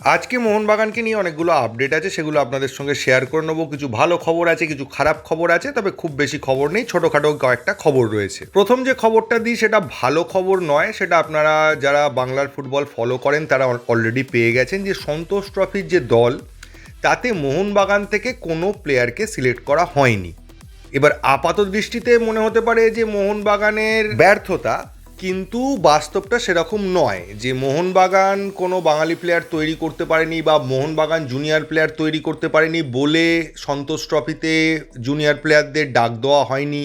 আজকে মোহনবাগানকে নিয়ে অনেকগুলো আপডেট আছে, সেগুলো আপনাদের সঙ্গে শেয়ার করে নেব। কিছু ভালো খবর আছে, কিছু খারাপ খবর আছে, তবে খুব বেশি খবর নেই, ছোটোখাটো কয়েকটা খবর রয়েছে। প্রথম যে খবরটা দিই, সেটা ভালো খবর নয়, সেটা আপনারা যারা বাংলার ফুটবল ফলো করেন, তারা অলরেডি পেয়ে গেছেন যে সন্তোষ ট্রফির যে দল, তাতে মোহনবাগান থেকে কোনো প্লেয়ারকে সিলেক্ট করা হয়নি। এবার আপাত দৃষ্টিতে মনে হতে পারে যে মোহনবাগানের ব্যর্থতা কিন্তু বাস্তবটা সেরকম নয় যে মোহনবাগান কোনো বাঙালি প্লেয়ার তৈরি করতে পারেনি বা মোহনবাগান জুনিয়র প্লেয়ার তৈরি করতে পারেনি বলে সন্তোষ ট্রফিতে জুনিয়র প্লেয়ারদের ডাক দেওয়া হয়নি।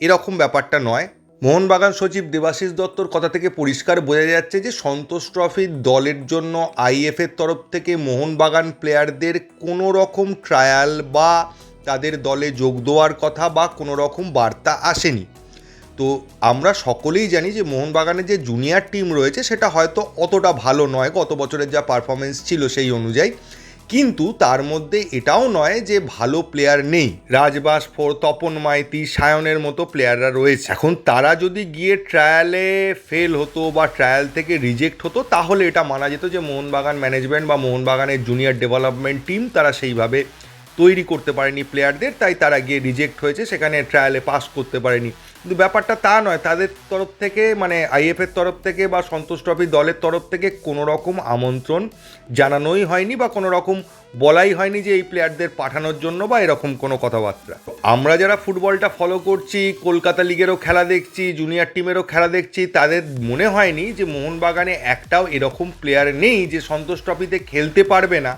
এরকম ব্যাপারটা নয়। মোহনবাগান সচিব দেবাশিস দত্তর কথা থেকে পরিষ্কার বোঝা যাচ্ছে যে সন্তোষ ট্রফির দলের জন্য আইএফের তরফ থেকে মোহনবাগান প্লেয়ারদের কোনো রকম ট্রায়াল বা তাদের দলে যোগ দেওয়ার কথা বা কোনো রকম বার্তা আসেনি। তো আমরা সকলেই জানি যে মোহনবাগানের যে জুনিয়র টিম রয়েছে, সেটা হয়তো অতটা ভালো নয়, গত বছরের যা পারফরমেন্স ছিল সেই অনুযায়ী। কিন্তু তার মধ্যে এটাও নয় যে ভালো প্লেয়ার নেই। রাজবাস ফোর, তপন মাইতি, সায়নের মতো প্লেয়াররা রয়েছে। এখন তারা যদি গিয়ে ট্রায়ালে ফেল হতো বা ট্রায়াল থেকে রিজেক্ট হতো, তাহলে এটা মানা যেত যে মোহনবাগান ম্যানেজমেন্ট বা মোহনবাগানের জুনিয়র ডেভেলপমেন্ট টিম তারা সেইভাবে তৈরি করতে পারেনি প্লেয়ারদের তাই তারা গিয়ে রিজেক্ট হয়েছে, সেখানে ট্রায়ালে পাস করতে পারেনি। কিন্তু ব্যাপারটা তা নয়, তাদের তরফ থেকে মানে আইএফের তরফ থেকে বা সন্তোষ ট্রফি দলের তরফ থেকে কোনো রকম আমন্ত্রণ জানানোই হয়নি বা কোনো রকম বলাই হয়নি যে এই প্লেয়ারদের পাঠানোর জন্য বা এরকম কোনো কথাবার্তা। আমরা যারা ফুটবলটা ফলো করছি, কলকাতা লিগেরও খেলা দেখছি জুনিয়র টিমেরও খেলা দেখছি, তাদের মনে হয়নি যে মোহনবাগানে একটাও এরকম প্লেয়ার নেই যে সন্তোষ ট্রফিতে খেলতে পারবে না।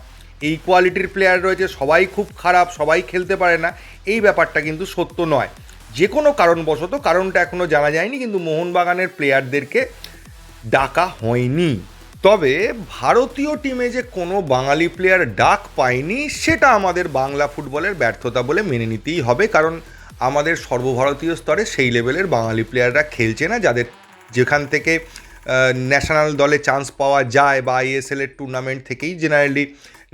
এই কোয়ালিটির প্লেয়ার রয়েছে, সবাই খুব খারাপ, সবাই খেলতে পারে না। এই ব্যাপারটা কিন্তু সত্য নয়। যে কোনো কারণবশত, কারণটা এখনও জানা যায়নি, কিন্তু মোহনবাগানের প্লেয়ারদেরকে ডাকা হয়নি। তবে ভারতীয় টিমে যে কোনো বাঙালি প্লেয়ার ডাক পায়নি, সেটা আমাদের বাংলা ফুটবলের ব্যর্থতা বলে মেনে নিতেই হবে, কারণ আমাদের সর্বভারতীয় স্তরে সেই লেভেলের বাঙালি প্লেয়াররা খেলছে না, যাদের যেখান থেকে ন্যাশনাল দলে চান্স পাওয়া যায় বা আইএসএল এর টুর্নামেন্ট থেকেই জেনারেলি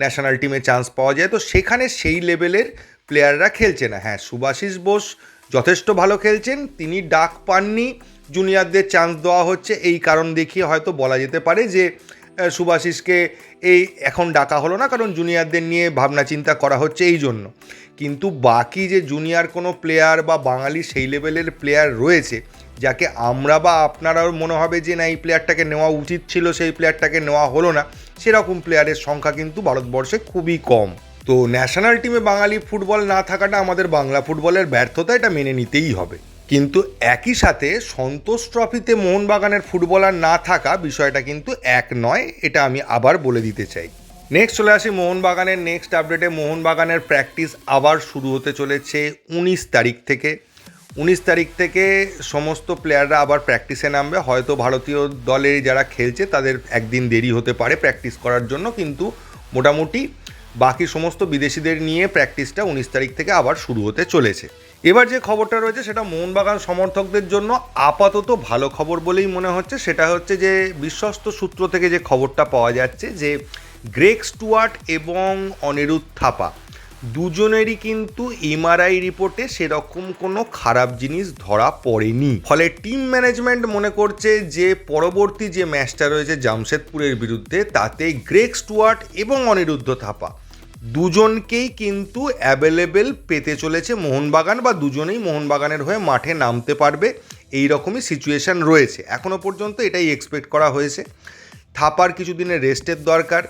ন্যাশনাল টিমে চান্স পাওয়া যায়, তো সেখানে সেই লেভেলের প্লেয়াররা খেলছে না। হ্যাঁ সুভাষিস বোস যথেষ্ট ভালো খেলছেন তিনি ডাক পাননি জুনিয়রদের চান্স দেওয়া হচ্ছে এই কারণ দেখিয়ে হয়তো বলা যেতে পারে যে আহ, সুভাষিসকে এই এখন ডাকা হলো না কারণ জুনিয়রদের নিয়ে ভাবনা চিন্তা করা হচ্ছে এই জন্য। কিন্তু বাকি যে জুনিয়র কোনো প্লেয়ার বা বাঙালি সেই লেভেলের প্লেয়ার রয়েছে যাকে আমরা বা আপনারাও মনে হবে যে না এই প্লেয়ারটাকে নেওয়া উচিত ছিল সেই প্লেয়ারটাকে নেওয়া হলো না সেরকম প্লেয়ারের সংখ্যা কিন্তু ভারতবর্ষে খুবই কম। তো ন্যাশনাল টিমে বাঙালি ফুটবল না থাকাটা আমাদের বাংলা ফুটবলের ব্যর্থতা, এটা মেনে নিতেই হবে। কিন্তু একই সাথে সন্তোষ ট্রফিতে মোহনবাগানের ফুটবলার না থাকা বিষয়টা কিন্তু এক নয়, এটা আমি আবার বলে দিতে চাই। নেক্সট চলে আসি মোহনবাগানের নেক্সট আপডেটে মোহনবাগানের প্র্যাকটিস আবার শুরু হতে চলেছে উনিশ তারিখ থেকে। উনিশ তারিখ থেকে সমস্ত প্লেয়াররা আবার প্র্যাকটিসে নামবে। হয়তো ভারতীয় দলে যারা খেলছে, তাদের একদিন দেরি হতে পারে প্র্যাকটিস করার জন্য। কিন্তু মোটামুটি বাকি সমস্ত বিদেশিদের নিয়ে প্র্যাকটিসটা উনিশ তারিখ থেকে আবার শুরু হতে চলেছে। এবার যে খবরটা রয়েছে সেটা মোহনবাগান সমর্থকদের জন্য আপাতত ভালো খবর বলেই মনে হচ্ছে। সেটা হচ্ছে যে বিশ্বস্ত সূত্র থেকে যে খবরটা পাওয়া যাচ্ছে যে গ্রেক স্টুয়ার্ট এবং অনিরুদ্ধ থাপা দুজনেরই কিন্তু এমআরআই রিপোর্টে সেরকম কোনো খারাপ জিনিস ধরা পড়েনি। ফলে টিম ম্যানেজমেন্ট মনে করছে যে, পরবর্তী যে ম্যাচটা রয়েছে জামশেদপুরের বিরুদ্ধে, তাতে গ্রেক স্টুয়ার্ট এবং অনিরুদ্ধ থাপা। দুজনকেই কিন্তু অ্যাভেলেবেল পেতে চলেছে মোহনবাগান বা দুজনেই মোহনবাগানের হয়ে মাঠে নামতে পারবে। এই রকমই সিচুয়েশান রয়েছে। এখনও পর্যন্ত এটাই এক্সপেক্ট করা হয়েছে। থাপার কিছুদিনের রেস্টের দরকার।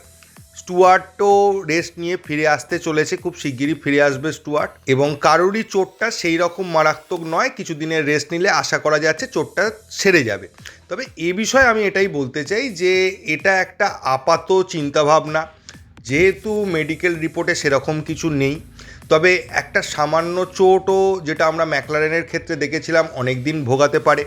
স্টুয়ার্টও রেস্ট নিয়ে ফিরে আসতে চলেছে, খুব শিগগিরই ফিরে আসবে স্টুয়ার্ট। এবং কারোরই চোটটা সেই রকম মারাত্মক নয়, কিছুদিনের রেস্ট নিলে আশা করা যাচ্ছে চোটটা সেরে যাবে। তবে এ বিষয়ে আমি এটাই বলতে চাই যে, এটা একটা আপাত চিন্তাভাবনা। যেহেতু মেডিকেল রিপোর্টে সেরকম কিছু নেই, তবে একটা সামান্য চোটও যেটা আমরা ম্যাকলারেনের ক্ষেত্রে দেখেছিলাম অনেক দিন ভোগাতে পারে।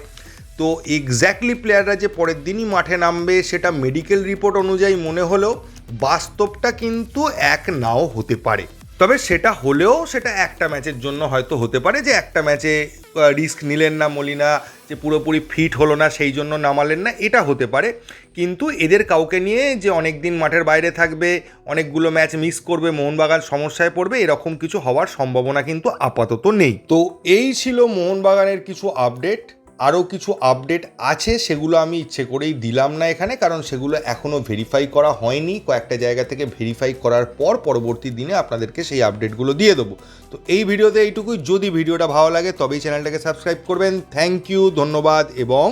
তো এক্স্যাক্টলি প্লেয়াররা যে পরের দিনই মাঠে নামবে, সেটা মেডিকেল রিপোর্ট অনুযায়ী মনে হলেও বাস্তবটা কিন্তু এক নাও হতে পারে। তবে সেটা হলেও সেটা একটা ম্যাচের জন্য হয়তো হতে পারে যে একটা ম্যাচে রিস্ক নিলেন না মলিনা, যে পুরোপুরি ফিট হলো না, সেই জন্য নামালেন না, এটা হতে পারে। কিন্তু এদের কাউকে নিয়ে যে অনেক দিন মাঠের বাইরে থাকবে, অনেকগুলো ম্যাচ মিস করবে, মোহনবাগান সমস্যায় পড়বে, এরকম কিছু হওয়ার সম্ভাবনা কিন্তু আপাতত নেই। তো এই ছিল মোহনবাগানের কিছু আপডেট। আরও কিছু আপডেট আছে, সেগুলো আমি ইচ্ছে করেই দিলাম না এখানে, কারণ সেগুলো এখনও ভেরিফাই করা হয়নি। কয়েকটা জায়গা থেকে ভেরিফাই করার পর পরবর্তী দিনে আপনাদেরকে সেই আপডেটগুলো দিয়ে দেবো। তো এই ভিডিওতে এইটুকুই। যদি ভিডিওটা ভালো লাগে, তবেই চ্যানেলটাকে সাবস্ক্রাইব করবেন। থ্যাংক ইউ ধন্যবাদ, এবং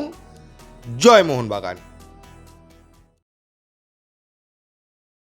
জয় মোহনবাগান।